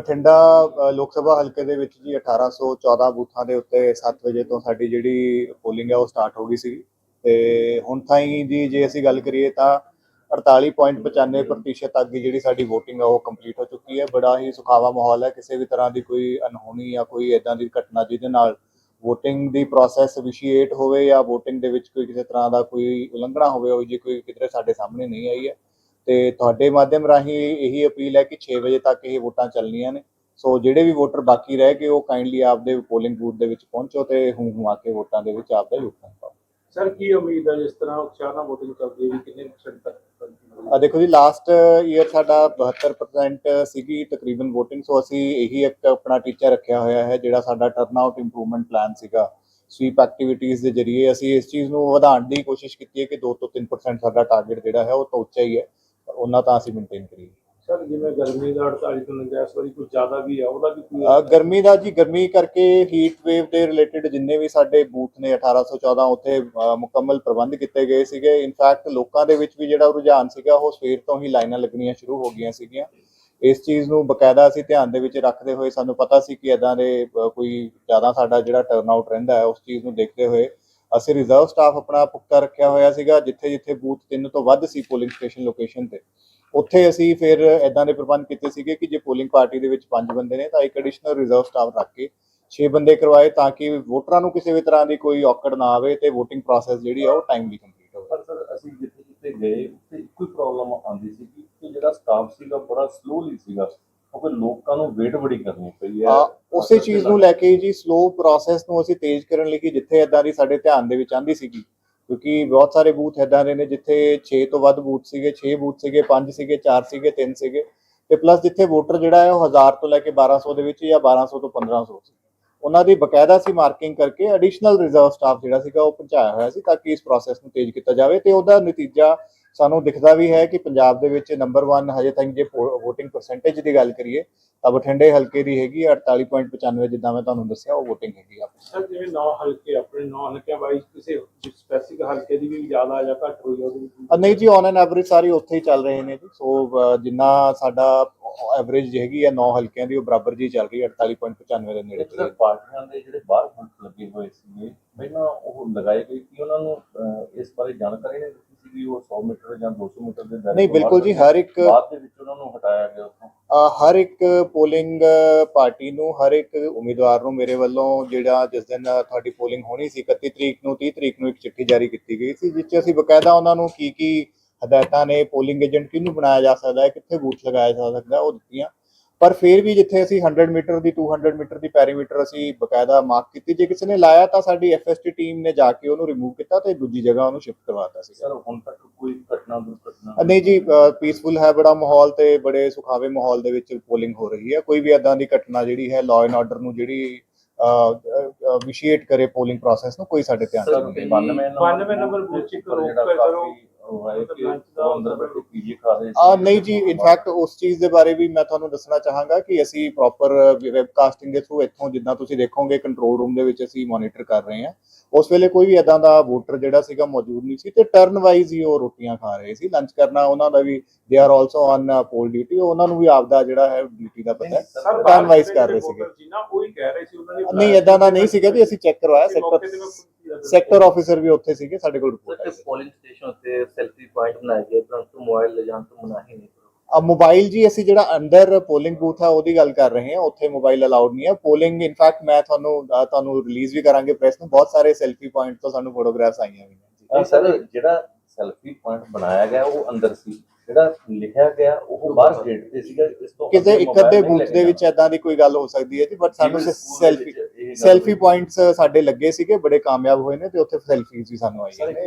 ਬਠਿੰਡਾ ਲੋਕ ਸਭਾ ਹਲਕੇ ਦੇ ਵਿੱਚ ਜੀ 1814 ਬੂਥਾਂ ਦੇ ਉੱਤੇ 7 ਵਜੇ ਤੋਂ ਸਾਡੀ ਜਿਹੜੀ ਪੋਲਿੰਗ ਹੈ ਉਹ ਸਟਾਰਟ ਹੋ ਗਈ ਸੀ ਤੇ ਹੁਣ ਤਾਈਂ ਜੀ ਜੇ ਅਸੀਂ ਗੱਲ ਕਰੀਏ ਤਾਂ 48.95% ਤੱਕ ਦੀ ਜਿਹੜੀ ਸਾਡੀ VOTING ਆ ਉਹ ਕੰਪਲੀਟ ਹੋ ਚੁੱਕੀ ਹੈ। ਬੜਾ ਹੀ ਸੁਖਾਵਾ ਮਾਹੌਲ ਹੈ। ਕਿਸੇ ਵੀ ਤਰ੍ਹਾਂ ਦੀ ਕੋਈ ਅਨਹੋਣੀ ਜਾਂ ਕੋਈ ਇਦਾਂ ਦੀ ਘਟਨਾ ਜਿਹਦੇ ਨਾਲ VOTING ਦੀ ਪ੍ਰੋਸੈਸ ਵਿਸ਼ੀਏਟ ਹੋਵੇ ਜਾਂ VOTING ਦੇ ਵਿੱਚ ਕੋਈ ਕਿਸੇ ਤਰ੍ਹਾਂ ਦਾ ਕੋਈ ਉਲੰਘਣਾ ਹੋਵੇ, ਉਹ ਜੀ ਕੋਈ ਕਿਤੇ ਸਾਡੇ ਸਾਹਮਣੇ ਨਹੀਂ ਆਈ ਹੈ। ਤੇ ਤੁਹਾਡੇ ਮਾਧਿਅਮ ਰਾਹੀਂ ਇਹੀ ਅਪੀਲ ਹੈ ਕਿ 6 ਵਜੇ ਤੱਕ ਇਹ ਵੋਟਾਂ ਚੱਲਣੀਆਂ ਨੇ। ਸੋ ਜਿਹੜੇ ਵੀ ਵੋਟਰ ਬਾਕੀ ਰਹਿ ਗਏ ਉਹ ਕਾਈਂਡਲੀ ਆਪਦੇ ਪੋਲਿੰਗ ਬੂਥ ਦੇ ਵਿੱਚ ਪਹੁੰਚੋ ਤੇ ਹੂੰ ਹੂੰ ਆ ਕੇ ਵੋਟਾਂ ਦੇ ਵਿੱਚ ਆਪਦਾ ਯੋਗਦਾਨ ਪਾਓ। ਸਰ ਕੀ ਉਮੀਦ ਹੈ ਜਿਸ ਤਰ੍ਹਾਂ ਉਤਸ਼ਾਹ ਨਾਲ VOTING ਕਰਦੇ ਵੀ ਕਿੰਨੇ ਪਰਸੈਂਟ ਤੱਕ ਆ ਦੇਖੋ ਜੀ ਲਾਸਟ ਈਅਰ ਸਾਡਾ 72% ਸੀਗੀ ਤਕਰੀਬਨ VOTING ਸੋ ਅਸੀਂ ਇਹੀ ਇੱਕ ਆਪਣਾ ਟੀਚਾ ਰੱਖਿਆ ਹੋਇਆ ਹੈ ਜਿਹੜਾ ਸਾਡਾ ਟਰਨ ਆਊਟ ਇੰਪਰੂਵਮੈਂਟ ਪਲਾਨ ਸੀਗਾ। ਸਵੀਪ ਐਕਟੀਵਿਟੀਜ਼ ਦੇ ਜ਼ਰੀਏ ਅਸੀਂ ਇਸ ਚੀਜ਼ ਨੂੰ ਵਧਾਉਣ ਦੀ ਕੋਸ਼ਿਸ਼ ਕੀਤੀ ਹੈ ਕਿ 2 ਤੋਂ 3% ਸਾਡਾ ਟਾਰਗੇਟ ਜਿਹੜਾ ਹੈ ਉਹ ਤੋਂ ਉੱਚਾ ਹੀ ਹੈ। ਪਰ ਉਹਨਾਂ ਤਾਂ ਅਸੀਂ ਮੇਨਟੇਨ ਕਰੀਏ ਸਰ ਜਿਵੇਂ ਗਰਮੀ ਦਾ 48 ਤੋਂ 49 ਇਸ ਵਾਰੀ ਕੁਝ ਜ਼ਿਆਦਾ ਵੀ ਹੈ ਉਹਦਾ ਵੀ ਕੋਈ ਅ, ਗਰਮੀ ਦਾ ਜੀ ਗਰਮੀ ਕਰਕੇ ਹੀਟ ਵੇਵ ਦੇ ਰਿਲੇਟਡ ਜਿੰਨੇ ਵੀ ਸਾਡੇ ਬੂਥ ਨੇ 1814 ਉੱਥੇ ਅ, ਮੁਕੰਮਲ ਪ੍ਰਬੰਧ ਕੀਤੇ ਗਏ ਸੀਗੇ। ਇਨਫੈਕਟ ਲੋਕਾਂ ਦੇ ਵਿੱਚ ਵੀ ਜਿਹੜਾ ਰੁਝਾਨ ਸੀਗਾ ਉਹ ਸਵੇਰ ਤੋਂ ਹੀ ਲਾਈਨਾਂ ਲੱਗਣੀਆਂ ਸ਼ੁਰੂ ਹੋ ਗਈਆਂ ਸੀਗੀਆਂ। ਇਸ ਚੀਜ਼ ਨੂੰ ਬਕਾਇਦਾ ਅਸੀਂ ਧਿਆਨ ਦੇ ਵਿੱਚ ਰੱਖਦੇ ਹੋਏ ਸਾਨੂੰ ਪਤਾ ਸੀ ਕਿ ਇਦਾਂ ਦੇ ਅ, ਕੋਈ ਜ਼ਿਆਦਾ ਸਾਡਾ ਜਿਹੜਾ ਟਰਨ ਆਊਟ ਰਹਿੰਦਾ ਹੈ ਉਸ ਚੀਜ਼ ਨੂੰ ਦੇਖਦੇ ਹੋਏ ਅਸੀਂ ਰਿਜ਼ਰਵ ਸਟਾਫ ਆਪਣਾ ਪੁਖਤਾ ਰੱਖਿਆ ਹੋਇਆ ਸੀਗਾ, ਜਿੱਥੇ ਜਿੱਥੇ ਬੂਥ ਤਿੰਨ ਤੋਂ ਵੱਧ ਸੀ ਪੋਲਿੰਗ ਸਟੇਸ਼ਨ ਲੋਕੇਸ਼ਨ ਤੇ। ਉੱਥੇ ਅਸੀਂ ਫਿਰ ਇਦਾਂ ਦੇ ਪ੍ਰਬੰਧ ਕੀਤੇ ਸੀਗੇ ਕਿ ਜੇ ਪੋਲਿੰਗ ਪਾਰਟੀ ਦੇ ਵਿੱਚ ਪੰਜ ਬੰਦੇ ਨੇ, ਤਾਂ ਇੱਕ ਐਡੀਸ਼ਨਲ ਰਿਜ਼ਰਵ ਸਟਾਫ ਰੱਖ ਕੇ 6 ਬੰਦੇ ਕਰਵਾਏ ਤਾਂ ਕਿ ਵੋਟਰਾਂ ਨੂੰ ਕਿਸੇ ਵੀ ਤਰ੍ਹਾਂ ਦੀ ਕੋਈ ਔਕੜ ਨਾ ਆਵੇ ਤੇ ਵੋਟਿੰਗ ਪ੍ਰੋਸੈਸ ਜਿਹੜੀ ਆ ਉਹ ਟਾਈਮਲੀ ਕੰਪਲੀਟ ਹੋਵੇ। ਪਰ ਸਰ, ਅਸੀਂ ਜਿੱਥੇ ਜਿੱਥੇ ਗਏ, ਉੱਥੇ ਇੱਕੋ ਹੀ ਪ੍ਰੋਬਲਮ ਆਉਂਦੀ ਸੀ ਕਿ ਜਿਹੜਾ ਸਟਾਫ ਸੀਗਾ, ਬੜਾ ਸਲੋਲੀ ਸੀਗਾ। ਕਿਉਂਕਿ ਲੋਕਾਂ ਨੂੰ ਵੇਟ ਬੜੀ ਕਰਨੀ ਪਈ ਹੈ। ਉਸੇ ਚੀਜ਼ ਨੂੰ ਲੈ ਕੇ ਜੀ ਸਲੋ ਪ੍ਰੋਸੈਸ ਨੂੰ ਅਸੀਂ ਤੇਜ਼ ਕਰਨ ਲਈ ਕਿ ਜਿੱਥੇ ਇਦਾਂ ਦੀ ਸਾਡੇ ਧਿਆਨ ਦੇ ਵਿੱਚ ਆਂਦੀ ਸੀਗੀ। ਕਿਉਂਕਿ ਬਹੁਤ ਸਾਰੇ ਬੂਥ ਇਦਾਂ ਦੇ ਨੇ ਜਿੱਥੇ 6 ਤੋਂ ਵੱਧ ਬੂਥ ਸੀਗੇ 6 ਬੂਥ ਸੀਗੇ 5 ਸੀਗੇ 4 ਸੀਗੇ 3 ਸੀਗੇ ਤੇ ਪਲੱਸ ਜਿੱਥੇ ਵੋਟਰ ਜਿਹੜਾ ਹੈ ਉਹ 1000 ਤੋਂ ਲੈ ਕੇ 1200 ਦੇ ਵਿੱਚ ਜਾਂ 1200 ਤੋਂ 1500 ਸੀ ਉਹਨਾਂ ਦੀ ਬਕਾਇਦਾ ਸੀ ਮਾਰਕਿੰਗ ਕਰਕੇ ਐਡੀਸ਼ਨਲ ਰਿਜ਼ਰਵ ਸਟਾਫ ਜਿਹੜਾ ਸੀਗਾ ਉਹ ਪਹੁੰਚਾਇਆ ਹੋਇਆ ਸੀ ਤਾਂ ਕਿ ਇਸ ਪ੍ਰੋਸੈਸ ਨੂੰ ਤੇਜ਼ ਕੀਤਾ ਜਾਵੇ ਤੇ ਉਹਦਾ ਨਤੀਜਾ ਸਾਨੂੰ ਦਿਖਦਾ ਵੀ ਹੈ ਕਿ ਪੰਜਾਬ ਦੇ ਵਿੱਚ ਨੰਬਰ 1 ਹਜੇ ਤੱਕ ਜੇ VOTING ਪਰਸੈਂਟੇਜ ਦੀ ਗੱਲ ਕਰੀਏ ਤਾਂ ਬਠਿੰਡੇ ਹਲਕੇ ਦੀ ਹੈਗੀ ਹੈ 48.95 ਜਿੱਦਾਂ ਮੈਂ ਤੁਹਾਨੂੰ ਦੱਸਿਆ ਉਹ VOTING ਹੈਗੀ ਆ ਸਰ ਜਿਵੇਂ 9 ਹਲਕੇ ਆਪਣੇ 9 ਹਲਕਿਆਂ ਵਾਈਜ਼ ਕਿਸੇ ਸਪੈਸਿਫਿਕ ਹਲਕੇ ਦੀ ਵੀ ਜ਼ਿਆਦਾ ਜਾਂ ਘੱਟ ਹੋਈ ਆ ਉਹਦੇ ਨਹੀਂ ਜੀ ਔਨ ਐਨ ਐਵਰੇਜ ਸਾਰੇ ਉੱਥੇ ਹੀ ਚੱਲ ਰਹੇ ਨੇ ਜੀ। ਸੋ ਜਿੰਨਾ ਸਾਡਾ ਐਵਰੇਜ ਹੈਗੀ ਹੈ 9 ਹਲਕਿਆਂ ਦੀ ਉਹ ਬਰਾਬਰ ਜੀ ਚੱਲ ਰਹੀ ਹੈ 48.95 ਦੇ ਨੇੜੇ ਸਰ ਪਾਰਟੀਆਂ ਦੇ ਜਿਹੜੇ ਬਾਹਰ ਬੂਥ ਲੱਗੇ ਹੋਏ ਸੀਗੇ ਪਹਿਲਾਂ ਉਹ ਲਗਾਏ ਗਏ ਕਿ ਉਹਨਾਂ ਨੂੰ ਇਸ ਬਾਰੇ ਜਾਣਕਾਰੀ ਨਹੀਂ ਦਿੱਤੀ ਸੀ ਕਿ ਉਹ 100 ਮੀਟਰ ਜਾਂ 200 ਮੀਟਰ ਦੇ ਦਾਇਰੇ ਨਹੀਂ ਤੋਂ ਬਿਲਕੁਲ ਜੀ ਹਰ ਇੱਕ ਬਾਅਦ ਦੇ ਵਿੱਚ ਉਹਨਾਂ ਨੂੰ ਹਟਾਇਆ ਗਿਆ ਉੱਥੋਂ। ਅ, ਹਰ ਇੱਕ ਪੋਲਿੰਗ ਪਾਰਟੀ ਨੂੰ ਹਰ ਇੱਕ ਉਮੀਦਵਾਰ ਨੂੰ ਮੇਰੇ ਵੱਲੋਂ ਜਿਹੜਾ ਜਿਸ ਦਿਨ ਤੁਹਾਡੀ ਪੋਲਿੰਗ ਹੋਣੀ ਸੀ 31 ਤਰੀਕ ਨੂੰ 30 ਤਰੀਕ ਨੂੰ ਇੱਕ ਚਿੱਠੀ ਜਾਰੀ ਕੀਤੀ ਗਈ ਸੀ ਜਿਸ 'ਚ ਅਸੀਂ ਬਕਾਇਦਾ ਉਹਨਾਂ ਨੂੰ ਕੀ ਕੀ ਹਦਾਇਤਾਂ ਨੇ ਪੋਲਿੰਗ ਏਜੰਟ ਕਿਹਨੂੰ ਬਣਾਇਆ ਜਾ ਸਕਦਾ ਹੈ ਕਿੱਥੇ ਬੂਥ ਲਗਾਇਆ ਜਾ ਸਕਦਾ ਹੈ, ਉਹ ਦਿੱਤੀਆਂ। ਪਰ ਫਿਰ ਵੀ ਜਿੱਥੇ ਅਸੀਂ 100 ਮੀਟਰ ਦੀ 200 ਮੀਟਰ ਦੀ ਪੈਰੀਮੀਟਰ ਅਸੀਂ ਬਕਾਇਦਾ ਮਾਰਕ ਕੀਤੀ ਜੇ ਕਿਸੇ ਨੇ ਲਾਇਆ ਤਾਂ ਸਾਡੀ ਐਫਐਸਟੀ ਟੀਮ ਨੇ ਜਾ ਕੇ ਉਹਨੂੰ ਰਿਮੂਵ ਕੀਤਾ ਤੇ ਦੂਜੀ ਜਗ੍ਹਾ ਉਹਨੂੰ ਸ਼ਿਫਟ ਕਰਵਾਤਾ ਸੀ ਸਰ ਹੁਣ ਤੱਕ ਕੋਈ ਘਟਨਾ ਦੁਰਘਟਨਾ ਨਹੀਂ ਜੀ ਪੀਸਫੁਲ ਹੈ ਬੜਾ ਮਾਹੌਲ ਤੇ ਬੜੇ ਸੁਖਾਵੇ ਮਾਹੌਲ ਦੇ ਵਿੱਚ ਪੋਲਿੰਗ ਹੋ ਰਹੀ ਹੈ ਕੋਈ ਵੀ ਏਦਾਂ ਦੀ ਘਟਨਾ ਜਿਹੜੀ ਹੈ ਲਾਅ ਐਂਡ ਆਰਡਰ ਨੂੰ ਜਿਹੜੀ ਵਿਸ਼ੀਏਟ ਕਰੇ ਪੋਲਿੰਗ ਪ੍ਰੋਸੈਸ ਨੂੰ ਕੋਈ ਸਾਡੇ ਧਿਆਨ ਨਹੀਂ ਹੈ। 92 92 ਨੰਬਰ ਬੂਥ ਚ ਪਰ ਰੋਕ ਜਿਹੜਾ ਕੇ ਕਰੋ। ਕਾਫੀ ਉਹ ਹੈ ਕਿ ਉਹ ਅੰਦਰ ਬੈਠੇ ਪੀਜੀ ਖਾ ਰਹੇ ਆ ਨਹੀਂ ਜੀ ਇਨਫੈਕਟ ਉਸ ਚੀਜ਼ ਦੇ ਬਾਰੇ ਵੀ ਮੈਂ ਤੁਹਾਨੂੰ ਦੱਸਣਾ ਚਾਹਾਂਗਾ ਕਿ ਅਸੀਂ ਪ੍ਰੋਪਰ ਵੈਬਕਾਸਟਿੰਗ ਦੇ ਥਰੂ ਇੱਥੋਂ ਜਿੱਦਾਂ ਤੁਸੀਂ ਦੇਖੋਗੇ ਕੰਟਰੋਲ ਰੂਮ ਦੇ ਵਿੱਚ ਅਸੀਂ ਮੋਨੀਟਰ ਕਰ ਰਹੇ ਹਾਂ। ਉਸ ਵੇਲੇ ਕੋਈ ਵੀ ਇਦਾਂ ਦਾ ਵੋਟਰ ਜਿਹੜਾ ਸੀਗਾ ਮੌਜੂਦ ਨਹੀਂ ਸੀ ਤੇ ਟਰਨ ਵਾਈਜ਼ ਹੀ ਉਹ ਰੋਟੀਆਂ ਖਾ ਰਹੇ ਸੀ। ਲੰਚ ਕਰਨਾ ਉਹਨਾਂ ਦਾ ਵੀ they are also on poll duty ਉਹਨਾਂ ਨੂੰ ਵੀ ਆਪਦਾ ਜਿਹੜਾ ਹੈ ਡਿਊਟੀ ਦਾ ਪਤਾ ਹੈ। Turn wise ਕਰ ਰਹੇ ਸੀਗੇ। ਜੀ ਨਾ ਉਹ ਹੀ ਕਹਿ ਰਹੇ ਸੀ ਉਹਨਾਂ ਨੇ ਨਹੀਂ ਇਦਾਂ ਦਾ ਨਹੀਂ ਸੀਗਾ ਜੀ ਅਸੀਂ ਚੈੱਕ ਕਰਵਾਇਆ ਸੈਕਟਰ ਸੈਕਟਰ ਆਫੀਸਰ ਵੀ ਉੱਥੇ ਸੀਗੇ ਸਾਡੇ ਕੋਲ ਰਿਪੋਰਟ ਸਰ ਪੋਲਿੰਗ ਸਟੇਸ਼ਨ ਉੱਤੇ ਸੈਲਫੀ ਪੁਆਇੰਟ ਬਣਾਏ ਗਏ ਪਰੰਤੂ ਮੋਬਾਈਲ ਲੈ ਜਾਣ ਤੋਂ ਮਨਾਹੀ ਨਹੀਂ ਆ ਮੋਬਾਈਲ ਜੀ ਅਸੀਂ ਜਿਹੜਾ ਅੰਦਰ ਪੋਲਿੰਗ ਬੂਥ ਆ ਉਹਦੀ ਗੱਲ ਕਰ ਰਹੇ ਹਾਂ ਉੱਥੇ ਮੋਬਾਈਲ ਅਲਾਉਡ ਨਹੀਂ ਹੈ ਪੋਲਿੰਗ ਇਨਫੈਕਟ ਮੈਂ ਤੁਹਾਨੂੰ ਤੁਹਾਨੂੰ ਰਿਲੀਜ਼ ਵੀ ਕਰਾਂਗੇ ਪ੍ਰੈਸ ਨੂੰ। ਬਹੁਤ ਸਾਰੇ ਸੈਲਫੀ ਪੁਆਇੰਟ ਤੋਂ ਸਾਨੂੰ ਫੋਟੋਗ੍ਰਾਫਸ ਆਈਆਂ ਹੋਈਆਂ ਜੀ ਸਰ ਜਿਹੜਾ ਸੈਲਫੀ ਪੁਆਇੰਟ ਬਣਾਇਆ ਗਿਆ ਉਹ ਅੰਦਰ ਸੀ। ਜਿਹੜਾ ਲਿਖਿਆ ਗਿਆ ਉਹ ਬਾਹਰ ਗੇਟ ਤੇ ਸੀਗਾ ਇਸ ਤੋਂ ਕਿਸੇ ਇੱਕ ਅੱਧੇ ਬੂਥ ਦੇ ਵਿੱਚ ਐਦਾਂ ਦੀ ਕੋਈ ਗੱਲ ਹੋ ਸਕਦੀ ਹੈ ਜੀ ਬਟ ਸਾਨੂੰ ਸੈਲਫੀ ਸੈਲਫੀ ਪੁਆਇੰਟਸ ਸਾਡੇ ਲੱਗੇ ਸੀਗੇ, ਬੜੇ ਕਾਮਯਾਬ ਹੋਏ ਨੇ ਤੇ ਉੱਥੇ ਸੈਲਫੀਜ਼ ਵੀ ਸਾਨੂੰ ਆਈਆਂ ਨੇ।